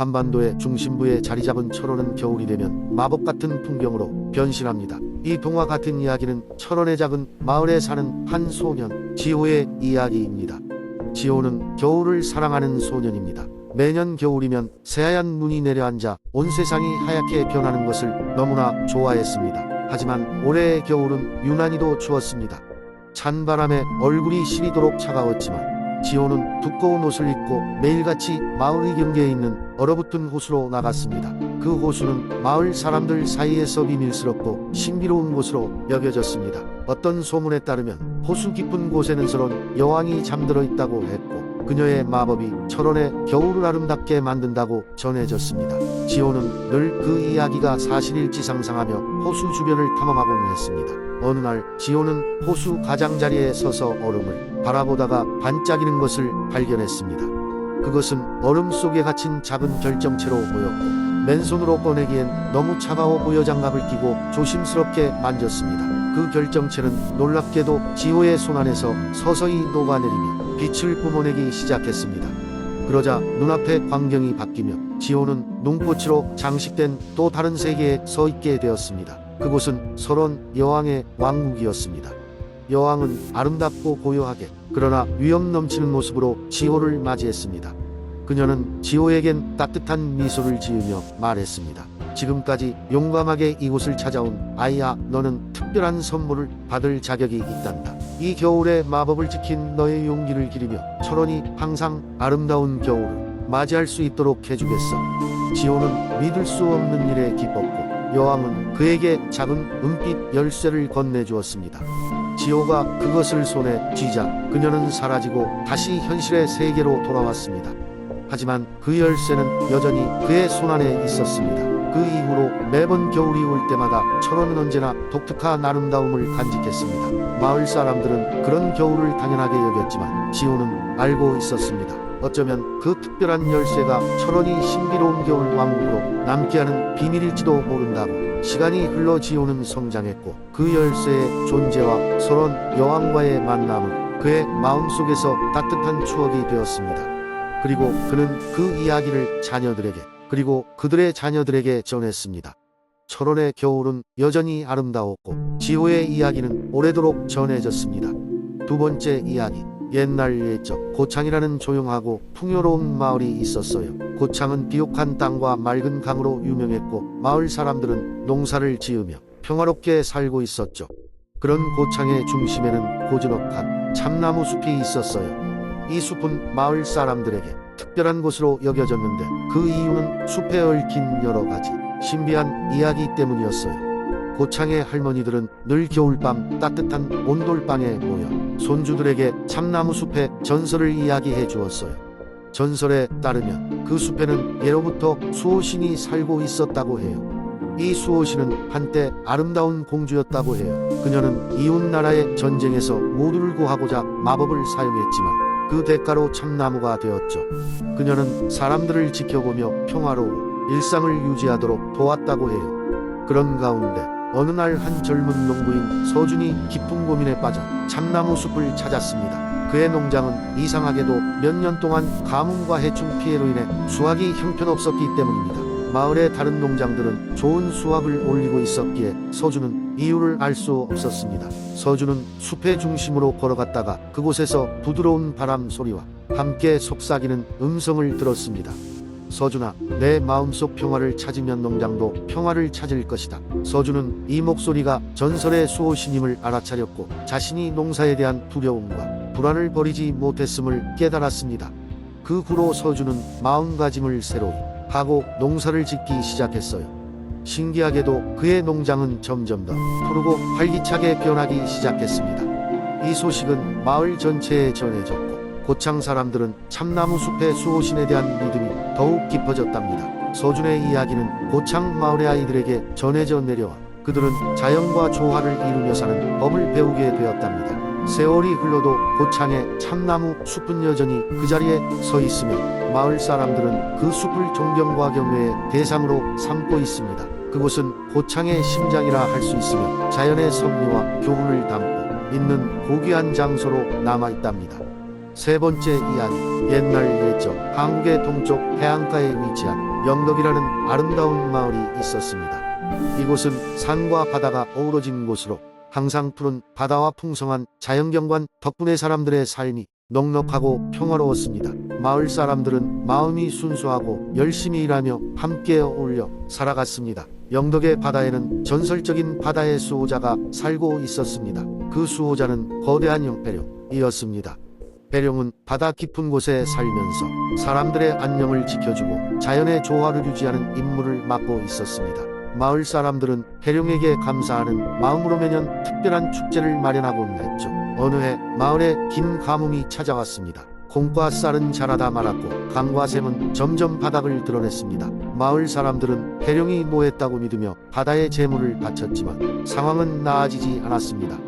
한반도의 중심부에 자리 잡은 철원은 겨울이 되면 마법 같은 풍경으로 변신합니다. 이 동화 같은 이야기는 철원의 작은 마을에 사는 한 소년 지호의 이야기입니다. 지호는 겨울을 사랑하는 소년입니다. 매년 겨울이면 새하얀 눈이 내려앉아 온 세상이 하얗게 변하는 것을 너무나 좋아했습니다. 하지만 올해의 겨울은 유난히도 추웠습니다. 찬바람에 얼굴이 시리도록 차가웠지만 지호는 두꺼운 옷을 입고 매일같이 마을 이경계에 있는 얼어붙은 호수로 나갔습니다. 그 호수는 마을 사람들 사이에서 비밀스럽고 신비로운 곳으로 여겨졌습니다. 어떤 소문에 따르면 호수 깊은 곳에는 서론 여왕이 잠들어 있다고 했고 그녀의 마법이 철원의 겨울을 아름답게 만든다고 전해졌습니다. 지호는 늘 그 이야기가 사실일지 상상하며 호수 주변을 탐험하곤 했습니다. 어느 날 지호는 호수 가장자리에 서서 얼음을 바라보다가 반짝이는 것을 발견했습니다. 그것은 얼음 속에 갇힌 작은 결정체로 보였고 맨손으로 꺼내기엔 너무 차가워 보여 장갑을 끼고 조심스럽게 만졌습니다. 그 결정체는 놀랍게도 지호의 손 안에서 서서히 녹아내리며 빛을 뿜어내기 시작했습니다. 그러자 눈앞의 광경이 바뀌며 지호는 눈꽃으로 장식된 또 다른 세계에 서 있게 되었습니다. 그곳은 설원 여왕의 왕국이었습니다. 여왕은 아름답고 고요하게 그러나 위험 넘치는 모습으로 지호를 맞이했습니다. 그녀는 지호에겐 따뜻한 미소를 지으며 말했습니다. 지금까지 용감하게 이곳을 찾아온 아이야, 너는 특별한 선물을 받을 자격이 있단다. 이 겨울의 마법을 지킨 너의 용기를 기리며 철원이 항상 아름다운 겨울을 맞이할 수 있도록 해주겠어. 지호는 믿을 수 없는 일에 기뻤고 여왕은 그에게 작은 은빛 열쇠를 건네주었습니다. 지호가 그것을 손에 쥐자 그녀는 사라지고 다시 현실의 세계로 돌아왔습니다. 하지만 그 열쇠는 여전히 그의 손안에 있었습니다. 그 이후로 매번 겨울이 올 때마다 철원은 언제나 독특한 아름다움을 간직했습니다. 마을 사람들은 그런 겨울을 당연하게 여겼지만 지호는 알고 있었습니다. 어쩌면 그 특별한 열쇠가 철원이 신비로운 겨울 왕국으로 남게 하는 비밀일지도 모른다고 시간이 흘러 지호는 성장했고 그 열쇠의 존재와 설원 여왕과의 만남은 그의 마음속에서 따뜻한 추억이 되었습니다. 그리고 그는 그 이야기를 자녀들에게 그리고 그들의 자녀들에게 전했습니다. 철원의 겨울은 여전히 아름다웠고 지호의 이야기는 오래도록 전해졌습니다. 두 번째 이야기 옛날 옛적 고창이라는 조용하고 풍요로운 마을이 있었어요. 고창은 비옥한 땅과 맑은 강으로 유명했고 마을 사람들은 농사를 지으며 평화롭게 살고 있었죠. 그런 고창의 중심에는 고즈넉한 참나무 숲이 있었어요. 이 숲은 마을 사람들에게 특별한 곳으로 여겨졌는데 그 이유는 숲에 얽힌 여러 가지 신비한 이야기 때문이었어요. 고창의 할머니들은 늘 겨울밤 따뜻한 온돌방에 모여 손주들에게 참나무 숲의 전설을 이야기해 주었어요. 전설에 따르면 그 숲에는 예로부터 수호신이 살고 있었다고 해요. 이 수호신은 한때 아름다운 공주였다고 해요. 그녀는 이웃 나라의 전쟁에서 모두를 구하고자 마법을 사용했지만 그 대가로 참나무가 되었죠. 그녀는 사람들을 지켜보며 평화로운 일상을 유지하도록 도왔다고 해요. 그런 가운데 어느 날 한 젊은 농부인 서준이 깊은 고민에 빠져 참나무 숲을 찾았습니다. 그의 농장은 이상하게도 몇 년 동안 가뭄과 해충 피해로 인해 수확이 형편없었기 때문입니다. 마을의 다른 농장들은 좋은 수확을 올리고 있었기에 서준은 이유를 알 수 없었습니다. 서준은 숲의 중심으로 걸어갔다가 그곳에서 부드러운 바람 소리와 함께 속삭이는 음성을 들었습니다. 서준아, 내 마음속 평화를 찾으면 농장도 평화를 찾을 것이다. 서준은 이 목소리가 전설의 수호신임을 알아차렸고 자신이 농사에 대한 두려움과 불안을 버리지 못했음을 깨달았습니다. 그 후로 서준은 마음가짐을 새로이 하고 농사를 짓기 시작했어요. 신기하게도 그의 농장은 점점 더 푸르고 활기차게 변하기 시작했습니다. 이 소식은 마을 전체에 전해졌고 고창 사람들은 참나무 숲의 수호신에 대한 믿음이 더욱 깊어졌답니다. 서준의 이야기는 고창 마을의 아이들에게 전해져 내려와 그들은 자연과 조화를 이루며 사는 법을 배우게 되었답니다. 세월이 흘러도 고창의 참나무 숲은 여전히 그 자리에 서 있으며 마을 사람들은 그 숲을 존경과 경외의 대상으로 삼고 있습니다. 그곳은 고창의 심장이라 할 수 있으며 자연의 섭리와 교훈을 담고 있는 고귀한 장소로 남아 있답니다. 세 번째 이야기 옛날 예적 한국의 동쪽 해안가에 위치한 영덕이라는 아름다운 마을이 있었습니다. 이곳은 산과 바다가 어우러진 곳으로 항상 푸른 바다와 풍성한 자연경관 덕분에 사람들의 삶이 넉넉하고 평화로웠습니다. 마을 사람들은 마음이 순수하고 열심히 일하며 함께 어울려 살아갔습니다. 영덕의 바다에는 전설적인 바다의 수호자가 살고 있었습니다. 그 수호자는 거대한 영패룡이었습니다. 배룡은 바다 깊은 곳에 살면서 사람들의 안녕을 지켜주고 자연의 조화를 유지하는 임무를 맡고 있었습니다. 마을 사람들은 해룡에게 감사하는 마음으로 매년 특별한 축제를 마련하곤 했죠. 어느 해 마을에 긴 가뭄이 찾아왔습니다. 콩과 쌀은 자라다 말았고 강과 샘은 점점 바닥을 드러냈습니다. 마을 사람들은 해룡이 뭐했다고 믿으며 바다의 재물을 바쳤지만 상황은 나아지지 않았습니다.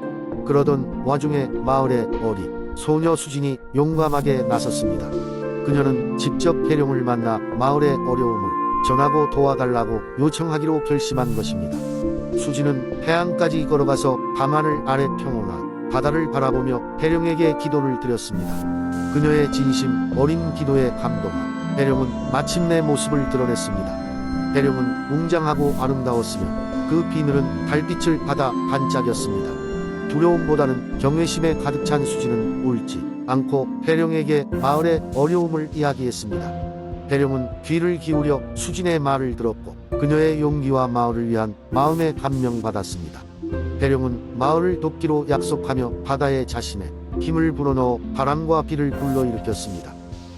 그러던 와중에 마을의 어리 소녀 수진이 용감하게 나섰습니다. 그녀는 직접 해룡을 만나 마을의 어려움을 전하고 도와달라고 요청하기로 결심한 것입니다. 수진은 해안까지 걸어가서 밤하늘 아래 평온한 바다를 바라보며 해룡에게 기도를 드렸습니다. 그녀의 진심 어린 기도에 감동한 해룡은 마침내 모습을 드러냈습니다. 해룡은 웅장하고 아름다웠으며 그 비늘은 달빛을 받아 반짝였습니다. 두려움보다는 경외심에 가득 찬 수진은 울지 않고 해룡에게 마을의 어려움을 이야기했습니다. 해룡은 귀를 기울여 수진의 말을 들었고 그녀의 용기와 마을을 위한 마음에 감명받았습니다. 해룡은 마을을 돕기로 약속하며 바다에 자신의 힘을 불어넣어 바람과 비를 불러일으켰습니다.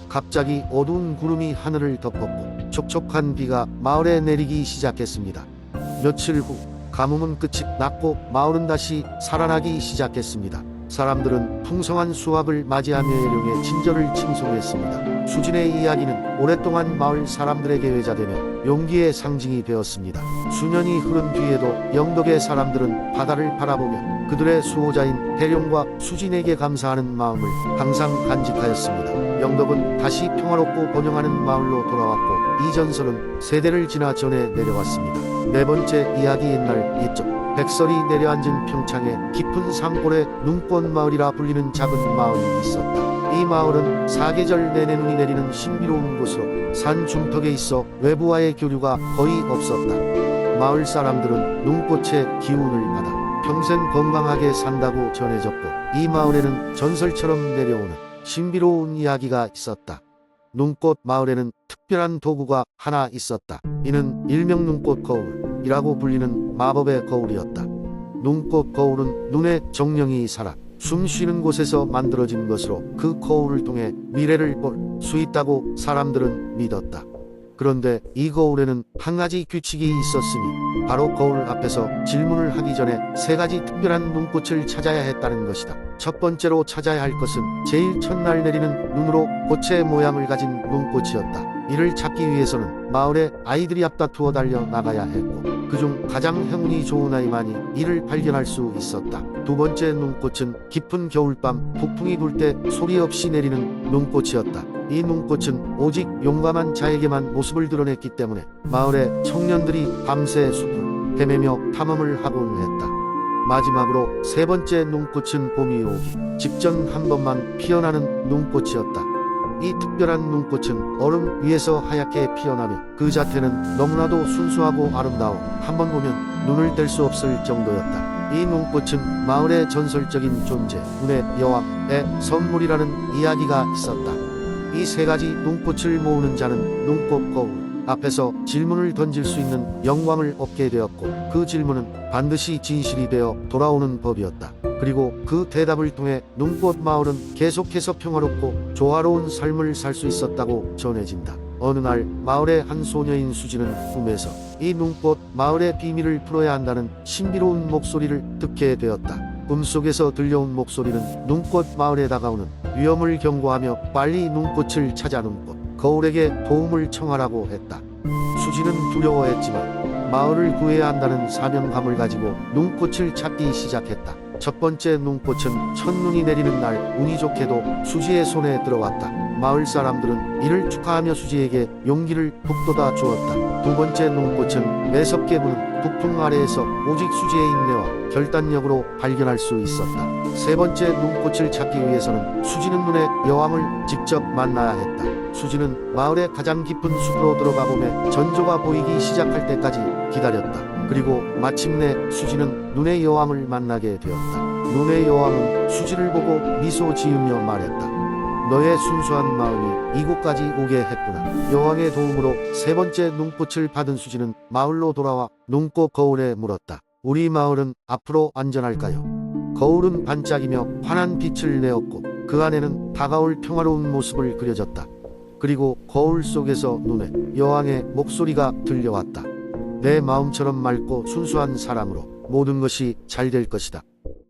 갑자기 어두운 구름이 하늘을 덮었고 촉촉한 비가 마을에 내리기 시작했습니다. 며칠 후 가뭄은 끝이 났고 마을은 다시 살아나기 시작했습니다. 사람들은 풍성한 수확을 맞이하며 해룡의 친절을 칭송했습니다. 수진의 이야기는 오랫동안 마을 사람들에게 회자되며 용기의 상징이 되었습니다. 수년이 흐른 뒤에도 영덕의 사람들은 바다를 바라보며 그들의 수호자인 해룡과 수진에게 감사하는 마음을 항상 간직하였습니다. 영덕은 다시 평화롭고 번영하는 마을로 돌아왔고 이 전설은 세대를 지나 전해 내려왔습니다. 네 번째 이야기 옛날 옛적 백설이 내려앉은 평창에 깊은 산골에 눈꽃 마을이라 불리는 작은 마을이 있었다. 이 마을은 사계절 내내 눈이 내리는 신비로운 곳으로 산 중턱에 있어 외부와의 교류가 거의 없었다. 마을 사람들은 눈꽃의 기운을 받아 평생 건강하게 산다고 전해졌고 이 마을에는 전설처럼 내려오는 신비로운 이야기가 있었다. 눈꽃 마을에는 특별한 도구가 하나 있었다. 이는 일명 눈꽃 거울 이라고 불리는 마법의 거울이었다. 눈꽃 거울은 눈에 정령이 살아 숨 쉬는 곳에서 만들어진 것으로 그 거울을 통해 미래를 볼 수 있다고 사람들은 믿었다. 그런데 이 거울에는 한 가지 규칙이 있었으니 바로 거울 앞에서 질문을 하기 전에 세 가지 특별한 눈꽃을 찾아야 했다는 것이다. 첫 번째로 찾아야 할 것은 제일 첫날 내리는 눈으로 꽃의 모양을 가진 눈꽃이었다. 이를 찾기 위해서는 마을에 아이들이 앞다투어 달려 나가야 했고 그중 가장 행운이 좋은 아이만이 이를 발견할 수 있었다. 두 번째 눈꽃은 깊은 겨울밤 폭풍이 불 때 소리 없이 내리는 눈꽃이었다. 이 눈꽃은 오직 용감한 자에게만 모습을 드러냈기 때문에 마을의 청년들이 밤새 숲을 헤매며 탐험을 하곤 했다. 마지막으로 세 번째 눈꽃은 봄이 오기 직전 한 번만 피어나는 눈꽃이었다. 이 특별한 눈꽃은 얼음 위에서 하얗게 피어나며 그 자태는 너무나도 순수하고 아름다워 한번 보면 눈을 뗄 수 없을 정도였다. 이 눈꽃은 마을의 전설적인 존재, 눈의 여왕의 선물이라는 이야기가 있었다. 이 세 가지 눈꽃을 모으는 자는 눈꽃 거울 앞에서 질문을 던질 수 있는 영광을 얻게 되었고 그 질문은 반드시 진실이 되어 돌아오는 법이었다. 그리고 그 대답을 통해 눈꽃 마을은 계속해서 평화롭고 조화로운 삶을 살 수 있었다고 전해진다. 어느 날 마을의 한 소녀인 수지는 꿈에서 이 눈꽃 마을의 비밀을 풀어야 한다는 신비로운 목소리를 듣게 되었다. 꿈속에서 들려온 목소리는 눈꽃 마을에 다가오는 위험을 경고하며 빨리 눈꽃을 찾아 눈꽃 거울에게 도움을 청하라고 했다. 수지는 두려워했지만 마을을 구해야 한다는 사명감을 가지고 눈꽃을 찾기 시작했다. 첫 번째 눈꽃은 첫눈이 내리는 날 운이 좋게도 수지의 손에 들어왔다. 마을 사람들은 이를 축하하며 수지에게 용기를 북돋아 주었다. 두 번째 눈꽃은 매섭게 부는 북풍 아래에서 오직 수지의 인내와 결단력으로 발견할 수 있었다. 세 번째 눈꽃을 찾기 위해서는 수지는 눈의 여왕을 직접 만나야 했다. 수지는 마을의 가장 깊은 숲으로 들어가 보며 전조가 보이기 시작할 때까지 기다렸다. 그리고 마침내 수지는 눈의 여왕을 만나게 되었다. 눈의 여왕은 수지를 보고 미소 지으며 말했다. 너의 순수한 마음이 이곳까지 오게 했구나. 여왕의 도움으로 세 번째 눈꽃을 받은 수지는 마을로 돌아와 눈꽃 거울에 물었다. 우리 마을은 앞으로 안전할까요? 거울은 반짝이며 환한 빛을 내었고 그 안에는 다가올 평화로운 모습을 그려졌다. 그리고 거울 속에서 눈에 여왕의 목소리가 들려왔다. 내 마음처럼 맑고 순수한 사랑으로 모든 것이 잘 될 것이다.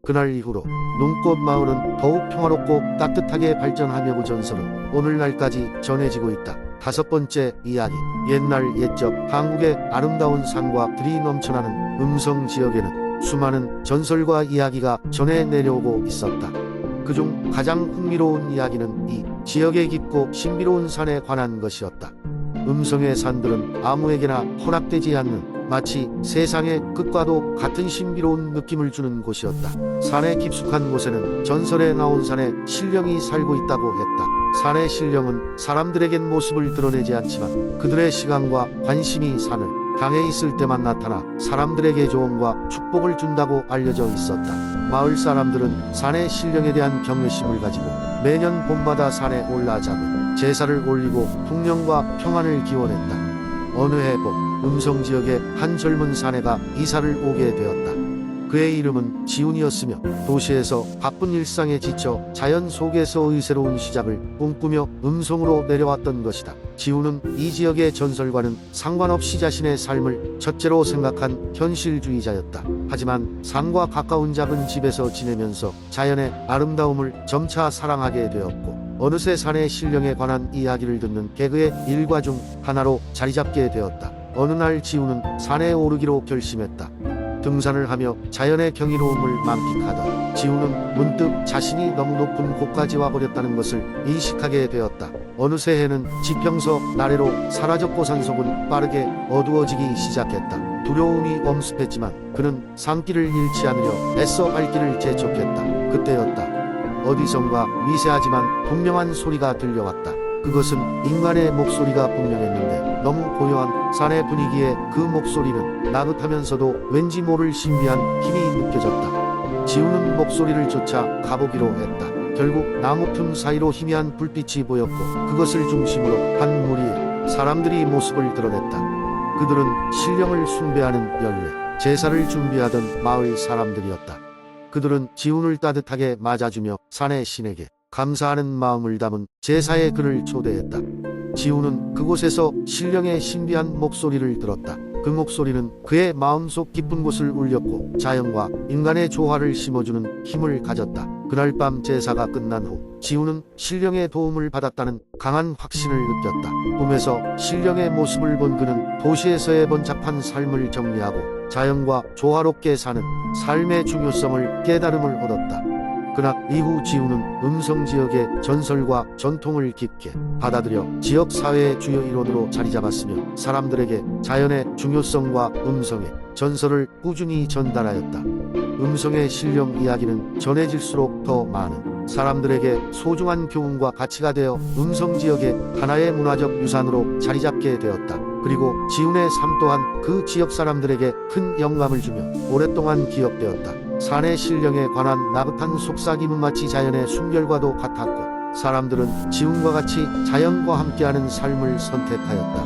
그날 이후로 눈꽃 마을은 더욱 평화롭고 따뜻하게 발전하며 그 전설은 오늘날까지 전해지고 있다. 다섯 번째 이야기. 옛날 옛적 한국의 아름다운 산과 들이 넘쳐나는 음성 지역에는 수많은 전설과 이야기가 전해 내려오고 있었다. 그중 가장 흥미로운 이야기는 이 지역의 깊고 신비로운 산에 관한 것이었다. 음성의 산들은 아무에게나 허락되지 않는 마치 세상의 끝과도 같은 신비로운 느낌을 주는 곳이었다. 산의 깊숙한 곳에는 전설에 나온 산에 신령이 살고 있다고 했다. 산의 신령은 사람들에겐 모습을 드러내지 않지만 그들의 시간과 관심이 산을 향해 있을 때만 나타나 사람들에게 조언과 축복을 준다고 알려져 있었다. 마을 사람들은 산의 신령에 대한 경외심을 가지고 매년 봄마다 산에 올라 잡은 제사를 올리고 풍년과 평안을 기원했다. 어느 해봄 음성 지역의 한 젊은 사내가 이사를 오게 되었다. 그의 이름은 지훈이었으며 도시에서 바쁜 일상에 지쳐 자연 속에서 의 새로운 시작을 꿈꾸며 음성으로 내려왔던 것이다. 지훈은 이 지역의 전설과는 상관없이 자신의 삶을 첫째로 생각한 현실주의자였다. 하지만 산과 가까운 작은 집에서 지내면서 자연의 아름다움을 점차 사랑하게 되었고 어느새 산의 신령에 관한 이야기를 듣는 개그의 일과 중 하나로 자리 잡게 되었다. 어느 날 지우는 산에 오르기로 결심했다. 등산을 하며 자연의 경이로움을 만끽하던 지우는 문득 자신이 너무 높은 곳까지 와버렸다는 것을 인식하게 되었다. 어느새 해는 지평서 나래로 사라졌고 산속은 빠르게 어두워지기 시작했다. 두려움이 엄습했지만 그는 산길을 잃지 않으려 애써 발길을 재촉했다. 그때였다. 어디선가 미세하지만 분명한 소리가 들려왔다. 그것은 인간의 목소리가 분명했는데 너무 고요한 산의 분위기에 그 목소리는 나긋하면서도 왠지 모를 신비한 힘이 느껴졌다. 지우는 목소리를 쫓아 가보기로 했다. 결국 나무 틈 사이로 희미한 불빛이 보였고 그것을 중심으로 한 무리의 사람들이 모습을 드러냈다. 그들은 신령을 숭배하는 연례, 제사를 준비하던 마을 사람들이었다. 그들은 지훈을 따뜻하게 맞아주며 산의 신에게 감사하는 마음을 담은 제사의 그를 초대했다. 지훈은 그곳에서 신령의 신비한 목소리를 들었다. 그 목소리는 그의 마음속 깊은 곳을 울렸고 자연과 인간의 조화를 심어주는 힘을 가졌다. 그날 밤 제사가 끝난 후 지훈은 신령의 도움을 받았다는 강한 확신을 느꼈다. 꿈에서 신령의 모습을 본 그는 도시에서의 번잡한 삶을 정리하고 자연과 조화롭게 사는 삶의 중요성을 깨달음을 얻었다. 그날 이후 지우는 음성 지역의 전설과 전통을 깊게 받아들여 지역 사회의 주요 일원으로 자리 잡았으며 사람들에게 자연의 중요성과 음성의 전설을 꾸준히 전달하였다. 음성의 신령 이야기는 전해질수록 더 많은 사람들에게 소중한 교훈과 가치가 되어 음성 지역의 하나의 문화적 유산으로 자리 잡게 되었다. 그리고 지훈의 삶 또한 그 지역 사람들에게 큰 영감을 주며 오랫동안 기억되었다. 산의 신령에 관한 나긋한 속삭임은 마치 자연의 숨결과도 같았고 사람들은 지훈과 같이 자연과 함께하는 삶을 선택하였다.